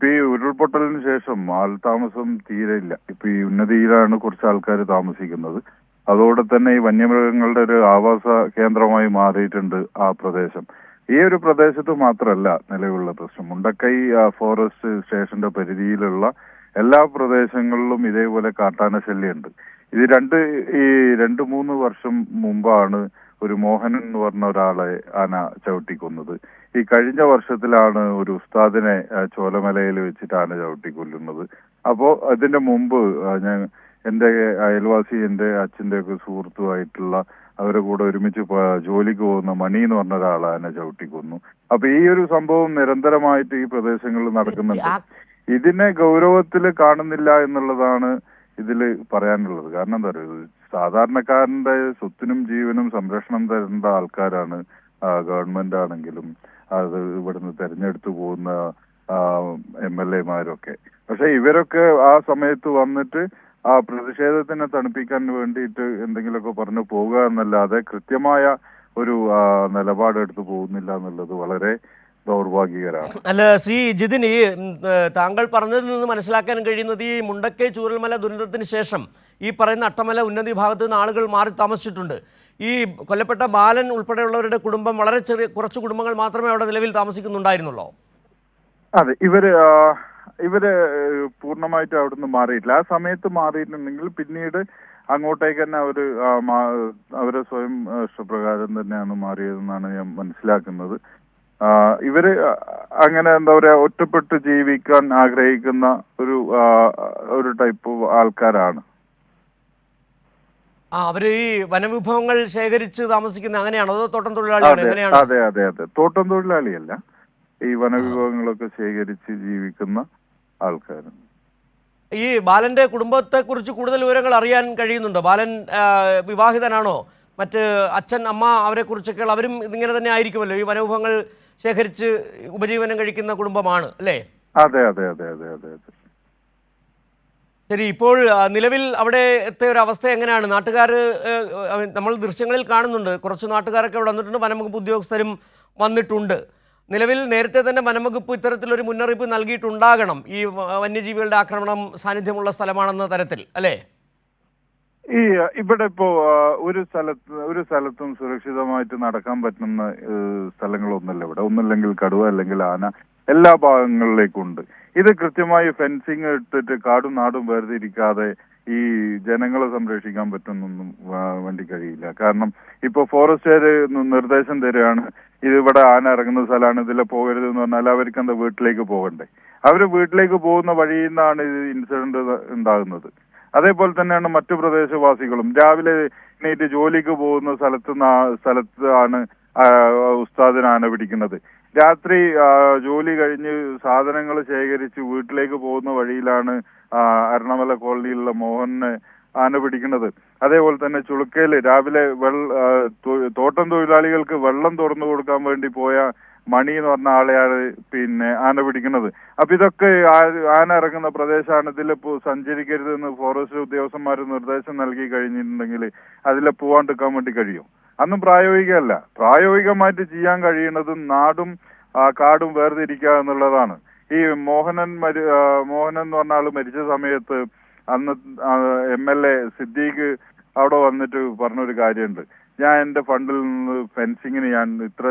ഇപ്പൊ ഈ ഉരുൾപൊട്ടലിന് ശേഷം ആൾ താമസം തീരെ ഇല്ല. ഇപ്പൊ ഈ ഉന്നതിയിലാണ് കുറച്ച് ആൾക്കാർ താമസിക്കുന്നത്. അതോടെ തന്നെ ഈ വന്യമൃഗങ്ങളുടെ ഒരു ആവാസ കേന്ദ്രമായി മാറിയിട്ടുണ്ട് ആ പ്രദേശം. ഈ ഒരു പ്രദേശത്ത് മാത്രമല്ല നിലവിലുള്ള പ്രശ്നം. മുണ്ടക്കൈ ഫോറസ്റ്റ് സ്റ്റേഷന്റെ പരിധിയിലുള്ള എല്ലാ പ്രദേശങ്ങളിലും ഇതേപോലെ കാട്ടാന ശല്യമുണ്ട്. ഇത് രണ്ട് ഈ രണ്ട് മൂന്ന് വർഷം മുമ്പാണ് ഒരു മോഹനൻ എന്ന് പറഞ്ഞ ഒരാളെ ആന ചവിട്ടിക്കൊന്നത്. ഈ കഴിഞ്ഞ വർഷത്തിലാണ് ഒരു ഉസ്താദിനെ ചോലമലയിൽ വെച്ചിട്ട് ആന ചവിട്ടിക്കൊല്ലുന്നത്. അപ്പോ അതിന്റെ മുമ്പ് ഞാൻ എന്റെ അയൽവാസി എന്റെ അച്ഛന്റെ ഒക്കെ സുഹൃത്തുമായിട്ടുള്ള അവരെ കൂടെ ഒരുമിച്ച് ജോലിക്ക് പോകുന്ന മണി എന്ന് പറഞ്ഞ ഒരാളെ ആന ചവിട്ടിക്കൊന്നു. അപ്പൊ ഈ ഒരു സംഭവം നിരന്തരമായിട്ട് ഈ പ്രദേശങ്ങളിൽ നടക്കുന്നുണ്ട്. ഇതിനെ ഗൗരവത്തിൽ കാണുന്നില്ല എന്നുള്ളതാണ് ഇതിൽ പറയാനുള്ളത്. കാരണം എന്താ പറയുക സാധാരണക്കാരന്റെ സ്വത്തിനും ജീവനും സംരക്ഷണം തരേണ്ട ആൾക്കാരാണ് ഗവൺമെന്റ് ആണെങ്കിലും അത് ഇവിടുന്ന് തെരഞ്ഞെടുത്തു പോകുന്ന എം എൽ എമാരൊക്കെ. പക്ഷെ ഇവരൊക്കെ ആ സമയത്ത് വന്നിട്ട് ആ പ്രതിഷേധത്തിനെ തണുപ്പിക്കാൻ വേണ്ടിയിട്ട് എന്തെങ്കിലുമൊക്കെ പറഞ്ഞു പോകുക എന്നല്ലാതെ കൃത്യമായ ഒരു നിലപാടെടുത്ത് പോകുന്നില്ല എന്നുള്ളത് വളരെ അല്ല ശ്രീ ജിതിൻ ഈ താങ്കൾ പറഞ്ഞതിൽ നിന്ന് മനസ്സിലാക്കാൻ കഴിയുന്നത് ഈ മുണ്ടക്കൈ ചൂരൽമല ദുരന്തത്തിന് ശേഷം ഈ പറയുന്ന അട്ടമല ഉന്നത വിഭാഗത്തിൽ നിന്ന് ആളുകൾ മാറി താമസിച്ചിട്ടുണ്ട്. ഈ കൊല്ലപ്പെട്ട ബാലൻ ഉൾപ്പെടെയുള്ളവരുടെ കുടുംബം വളരെ ചെറിയ കുറച്ച് കുടുംബങ്ങൾ മാത്രമേ അവിടെ നിലവിൽ താമസിക്കുന്നുണ്ടായിരുന്നുള്ളോ? അതെ ഇവർ ഇവർ പൂർണമായിട്ട് അവിടുന്ന് മാറിയിട്ടില്ല. ആ സമയത്ത് മാറിയിട്ടുണ്ടെങ്കിൽ പിന്നീട് അങ്ങോട്ടേക്ക് തന്നെ അവർ അവരെ സ്വയം ഇഷ്ടപ്രകാരം തന്നെയാണ് മാറിയതെന്നാണ് ഞാൻ മനസ്സിലാക്കുന്നത്. ഇവർ അങ്ങനെ എന്താ പറയാ ഒറ്റപ്പെട്ട് ജീവിക്കാൻ ആഗ്രഹിക്കുന്ന ഒരു ഒരു ടൈപ്പ് ആൾക്കാരാണ്. അവർ ഈ വനവിഭവങ്ങൾ ശേഖരിച്ച് താമസിക്കുന്ന അങ്ങനെയാണോ? അതോ തോട്ടം തൊഴിലാളിയാണ്? അതെ എങ്ങനെയാണ്? അതെ അതെ അതെ. തോട്ടം തൊഴിലാളിയല്ല. ഈ വനവിഭവങ്ങളൊക്കെ ശേഖരിച്ച് ജീവിക്കുന്ന ആൾക്കാരാണ്. ഈ ബാലന്റെ കുടുംബത്തെ കുറിച്ച് കൂടുതൽ വിവരങ്ങൾ അറിയാൻ കഴിയുന്നുണ്ടോ? ബാലൻ വിവാഹിതനാണോ? മറ്റ് അച്ഛൻ അമ്മ അവരെക്കുറിച്ചൊക്കെ അവരും ഇങ്ങനെ തന്നെ ആയിരിക്കുമല്ലോ. ഈ വനവിഭവങ്ങൾ ശേഖരിച്ച് ഉപജീവനം കഴിക്കുന്ന കുടുംബമാണ് അല്ലേ? അതെ അതെ അതെ അതെ അതെ അതെ. ശരി ഇപ്പോൾ നിലവിൽ അവിടെ എത്തിയ ഒരു അവസ്ഥ എങ്ങനെയാണ്? നാട്ടുകാർ നമ്മൾ ദൃശ്യങ്ങളിൽ കാണുന്നുണ്ട്. കുറച്ച് നാട്ടുകാരൊക്കെ ഇവിടെ വന്നിട്ടുണ്ട്. വനംവകുപ്പ് ഉദ്യോഗസ്ഥരും വന്നിട്ടുണ്ട്. നിലവിൽ നേരത്തെ തന്നെ വനംവകുപ്പ് ഇത്തരത്തിലൊരു മുന്നറിയിപ്പ് നൽകിയിട്ടുണ്ടാകണം. ഈ വന്യജീവികളുടെ ആക്രമണം സാന്നിധ്യമുള്ള സ്ഥലമാണെന്ന തരത്തിൽ അല്ലേ? ഈ ഇവിടെ ഇപ്പോ ഒരു സ്ഥലത്ത് ഒരു സ്ഥലത്തും സുരക്ഷിതമായിട്ട് നടക്കാൻ പറ്റുന്ന സ്ഥലങ്ങളൊന്നുമില്ല ഇവിടെ. ഒന്നില്ലെങ്കിൽ കടുവ അല്ലെങ്കിൽ ആന എല്ലാ ഭാഗങ്ങളിലേക്കും ഉണ്ട് ഇത് കൃത്യമായി ഫെൻസിങ് ഇട്ടിട്ട് കാടും നാടും വേർതിരിക്കാതെ ഈ ജനങ്ങളെ സംരക്ഷിക്കാൻ പറ്റുന്നൊന്നും വേണ്ടി കഴിയില്ല. കാരണം ഇപ്പൊ ഫോറസ്റ്റുകാര് നിർദ്ദേശം തരികയാണ് ഇത് ഇവിടെ ആന ഇറങ്ങുന്ന സ്ഥലമാണ് ഇതിലെ പോകരുത് എന്ന് പറഞ്ഞാൽ അവർക്ക് എന്താ വീട്ടിലേക്ക് പോകണ്ടേ? അവർ വീട്ടിലേക്ക് പോകുന്ന വഴിയിൽ നിന്നാണ് ഇത് ഇൻസിഡന്റ് ഉണ്ടാകുന്നത്. അതേപോലെ തന്നെയാണ് മറ്റു പ്രദേശവാസികളും. രാവിലെ എണീറ്റ് ജോലിക്ക് പോകുന്ന സ്ഥലത്ത് നാ- സ്ഥലത്ത് ആണ് ഉസ്താദിന് ആന പിടിക്കുന്നത്. രാത്രി ജോലി കഴിഞ്ഞ് സാധനങ്ങൾ ശേഖരിച്ച് വീട്ടിലേക്ക് പോകുന്ന വഴിയിലാണ് അരണമല കോളനിയിലുള്ള മോഹനെ ആന പിടിക്കുന്നത്. അതേപോലെ തന്നെ ചുളുക്കയിൽ രാവിലെ വെള്ള തോട്ടം തൊഴിലാളികൾക്ക് വെള്ളം തുറന്നു കൊടുക്കാൻ വേണ്ടി പോയ മണി എന്ന് പറഞ്ഞ ആളെയാണ് പിന്നെ ആന പിടിക്കുന്നത്. അപ്പൊ ഇതൊക്കെ ആന ഇറങ്ങുന്ന പ്രദേശമാണ് ഇതിൽ സഞ്ചരിക്കരുതെന്ന് ഫോറസ്റ്റ് ഉദ്യോഗസ്ഥന്മാർ നിർദ്ദേശം നൽകി കഴിഞ്ഞിട്ടുണ്ടെങ്കിൽ അതിലെ പോവാണ്ടിരിക്കാൻ വേണ്ടി കഴിയും. അന്നും പ്രായോഗികമല്ല. പ്രായോഗികമായിട്ട് ചെയ്യാൻ കഴിയുന്നത് നാടും കാടും വേർതിരിക്കുക എന്നുള്ളതാണ്. ഈ മോഹനൻ മരി മോഹനൻ എന്ന് പറഞ്ഞ ആൾ മരിച്ച സമയത്ത് അന്ന് എം എൽ എ സിദ്ദീഖ് അവിടെ വന്നിട്ട് പറഞ്ഞൊരു കാര്യമുണ്ട്. ഞാൻ എന്റെ ഫണ്ടിൽ നിന്ന് ഫെൻസിങ്ങിന് ഞാൻ ഇത്ര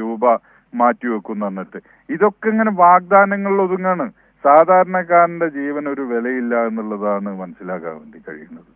രൂപ മാറ്റി വെക്കും എന്നിട്ട് ഇതൊക്കെ ഇങ്ങനെ വാഗ്ദാനങ്ങളിൽ ഒതുങ്ങാണ്. സാധാരണക്കാരന്റെ ജീവൻ ഒരു വിലയില്ല എന്നുള്ളതാണ് മനസ്സിലാക്കാൻ വേണ്ടി കഴിയുന്നത്.